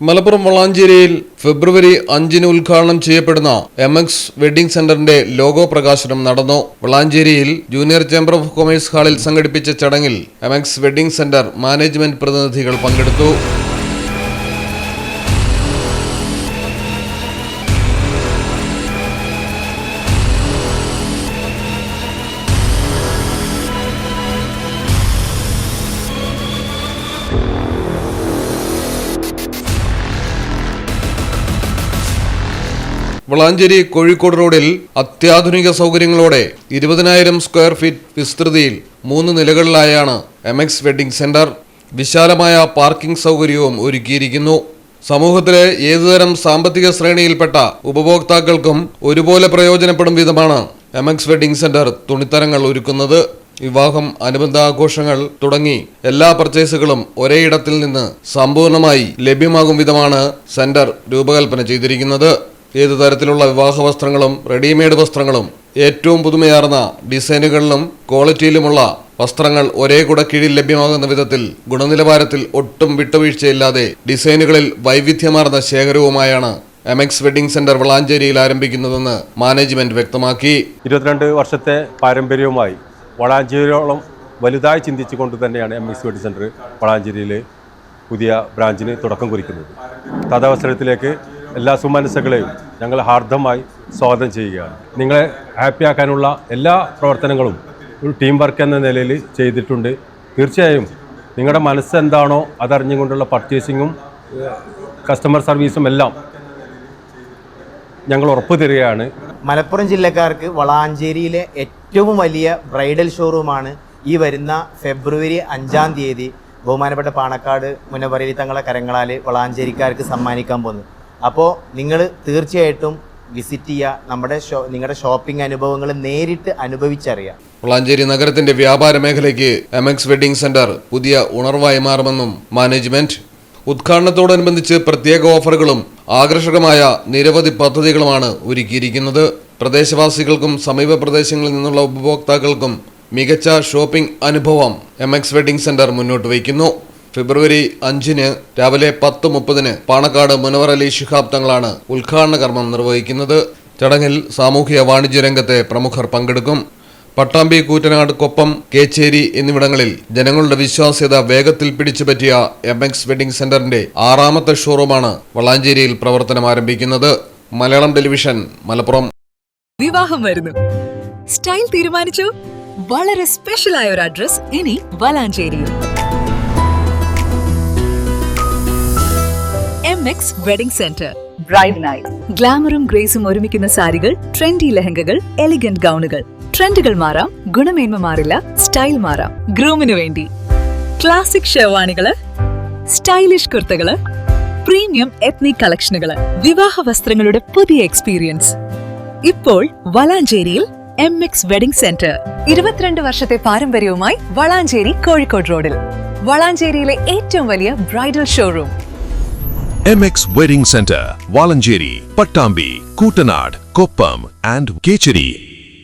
മലപ്പുറം വളാഞ്ചേരിയിൽ ഫെബ്രുവരി അഞ്ചിന് ഉദ്ഘാടനം ചെയ്യപ്പെടുന്ന എം എക്സ് വെഡിംഗ് സെന്ററിന്റെ ലോഗോ പ്രകാശനം നടന്നു. വളാഞ്ചേരിയിൽ ജൂനിയർ ചേംബർ ഓഫ് കൊമേഴ്സ് ഹാളിൽ സംഘടിപ്പിച്ച ചടങ്ങിൽ M X wedding centre management പ്രതിനിധികൾ പങ്കെടുത്തു. വളാഞ്ചേരി കോഴിക്കോട് റോഡിൽ അത്യാധുനിക സൗകര്യങ്ങളോടെ ഇരുപതിനായിരം സ്ക്വയർ ഫീറ്റ് വിസ്തൃതിയിൽ മൂന്ന് നിലകളിലായാണ് എം എക്സ് വെഡ്ഡിംഗ് സെന്റർ. വിശാലമായ പാർക്കിംഗ് സൗകര്യവും ഒരുക്കിയിരിക്കുന്നു. സമൂഹത്തിലെ ഏതുതരം സാമ്പത്തിക ശ്രേണിയിൽപ്പെട്ട ഉപഭോക്താക്കൾക്കും ഒരുപോലെ പ്രയോജനപ്പെടും വിധമാണ് എം എക്സ് വെഡ്ഡിംഗ് സെന്റർ തുണിത്തരങ്ങൾ ഒരുക്കുന്നത്. വിവാഹം അനുബന്ധ ആഘോഷങ്ങൾ തുടങ്ങി എല്ലാ പർച്ചേസുകളും ഒരേ ഇടത്തിൽ നിന്ന് സമ്പൂർണമായി ലഭ്യമാകും വിധമാണ് സെന്റർ രൂപകൽപ്പന ചെയ്തിരിക്കുന്നത്. ഏതു തരത്തിലുള്ള വിവാഹ വസ്ത്രങ്ങളും റെഡിമെയ്ഡ് വസ്ത്രങ്ങളും ഏറ്റവും പുതുമയാർന്ന ഡിസൈനുകളിലും ക്വാളിറ്റിയിലുമുള്ള വസ്ത്രങ്ങൾ ഒരേ കൂടെ കീഴിൽ ലഭ്യമാകുന്ന വിധത്തിൽ ഗുണനിലവാരത്തിൽ ഒട്ടും വിട്ടുവീഴ്ചയില്ലാതെ ഡിസൈനുകളിൽ വൈവിധ്യമാർന്ന ശേഖരവുമായാണ് എം എക്സ് വെഡിംഗ് സെന്റർ വളാഞ്ചേരിയിൽ ആരംഭിക്കുന്നതെന്ന് മാനേജ്മെന്റ് വ്യക്തമാക്കി. ഇരുപത്തിരണ്ട് വർഷത്തെ പാരമ്പര്യവുമായി വളാഞ്ചേരിയോളം വലുതായി ചിന്തിച്ചുകൊണ്ട് തന്നെയാണ് എം വെഡിംഗ് സെന്റർ വളാഞ്ചേരിയിൽ പുതിയ ബ്രാഞ്ചിന് തുടക്കം കുറിക്കുന്നത്. തദവസരത്തിലേക്ക് എല്ലാ സുമനസ്സുകളെയും ഞങ്ങൾ ഹാർദമായി സ്വാഗതം ചെയ്യുകയാണ്. നിങ്ങളെ ഹാപ്പിയാക്കാനുള്ള എല്ലാ പ്രവർത്തനങ്ങളും ഒരു ടീം വർക്ക് എന്ന നിലയിൽ ചെയ്തിട്ടുണ്ട്. തീർച്ചയായും നിങ്ങളുടെ മനസ്സെന്താണോ അതറിഞ്ഞുകൊണ്ടുള്ള പർച്ചേസിങ്ങും കസ്റ്റമർ സർവീസും എല്ലാം ഞങ്ങൾ ഉറപ്പ് തരികയാണ്. മലപ്പുറം ജില്ലക്കാർക്ക് വളാഞ്ചേരിയിലെ ഏറ്റവും വലിയ ബ്രൈഡൽ ഷോറൂമാണ് ഈ വരുന്ന ഫെബ്രുവരി അഞ്ചാം തീയതി ബഹുമാനപ്പെട്ട പാണക്കാട് മുനവറലി തങ്ങളെ കരങ്ങളാൽ വളാഞ്ചേരിക്കാർക്ക് സമ്മാനിക്കാൻ പോകുന്നത്. അപ്പോൾ നിങ്ങൾ തീർച്ചയായിട്ടും വിസിറ്റ് ചെയ്യുക നമ്മുടെ ഷോ നിങ്ങളുടെ ഷോപ്പിംഗ് അനുഭവങ്ങൾ നേരിട്ട് അനുഭവിച്ചറിയാം. വളാഞ്ചേരി നഗരത്തിന്റെ വ്യാപാര മേഖലയ്ക്ക് എം എക്സ് വെഡിംഗ് സെന്റർ പുതിയ ഉണർവായി മാറുമെന്നും മാനേജ്മെന്റ് ഉദ്ഘാടനത്തോടനുബന്ധിച്ച് പ്രത്യേക ഓഫറുകളും ആകർഷകമായ നിരവധി പദ്ധതികളുമാണ് ഒരുക്കിയിരിക്കുന്നത്. പ്രദേശവാസികൾക്കും സമീപ പ്രദേശങ്ങളിൽ നിന്നുള്ള ഉപഭോക്താക്കൾക്കും മികച്ച ഷോപ്പിംഗ് അനുഭവം എം എക്സ് വെഡിംഗ് സെന്റർ മുന്നോട്ട് വയ്ക്കുന്നു. ഫെബ്രുവരി അഞ്ചിന് രാവിലെ പത്ത് മുപ്പതിന് പാണക്കാട് മുനവർ അലി ശിഹാബ് തങ്ങളാണ് ഉദ്ഘാടന കർമ്മം നിർവഹിക്കുന്നത്. ചടങ്ങിൽ സാമൂഹ്യ വാണിജ്യ രംഗത്തെ പ്രമുഖർ പങ്കെടുക്കും. പട്ടാമ്പി കൂറ്റനാട് കൊപ്പം കേച്ചേരി എന്നിവിടങ്ങളിൽ ജനങ്ങളുടെ വിശ്വാസ്യത വേഗത്തിൽ പിടിച്ചുപറ്റിയ എം എക്സ് വെഡിംഗ് സെന്ററിന്റെ ആറാമത്തെ ഷോറൂമാണ് വളാഞ്ചേരിയിൽ പ്രവർത്തനം ആരംഭിക്കുന്നത്. മലയാളം ടെലിവിഷൻ മലപ്പുറം. വിവാഹം വരുന്നു. സ്റ്റൈൽ തീരുമാനിച്ചു. വളരെ സ്പെഷ്യൽ ആയ ഒരു അഡ്രസ് ഇനി വളാഞ്ചേരിയിൽ. X wedding centre bride night ഗ്ലാമറും ഗ്രേസും ഒരുമിക്കുന്ന സാരികൾ ട്രെൻഡി ലെഹങ്കകൾ എലിഗന്റ് ഗൗണുകൾ. ട്രെൻഡുകൾ മാറാം ഗുണമേന്മ മാറില്ല സ്റ്റൈൽ മാറാം. ഗ്രൂമിനു വേണ്ടി. ക്ലാസിക് ഷെർവാണികൾ സ്റ്റൈലിഷ് കുർത്തകൾ പ്രീമിയം എത്നിക് കളക്ഷനുകൾ വിവാഹ വസ്ത്രങ്ങളുടെ പുതിയ എക്സ്പീരിയൻസ് ഇപ്പോൾ വളാഞ്ചേരിയിൽ എം എക്സ് വെഡിംഗ് സെന്റർ ഇരുപത്തിരണ്ട് വർഷത്തെ പാരമ്പര്യവുമായി വളാഞ്ചേരി കോഴിക്കോട് റോഡിൽ. വളാഞ്ചേരിയിലെ ഏറ്റവും വലിയ bridal showroom MX Wedding Center, Valanjiri, Pattambi, Kutanad, Koppam and Kecheri.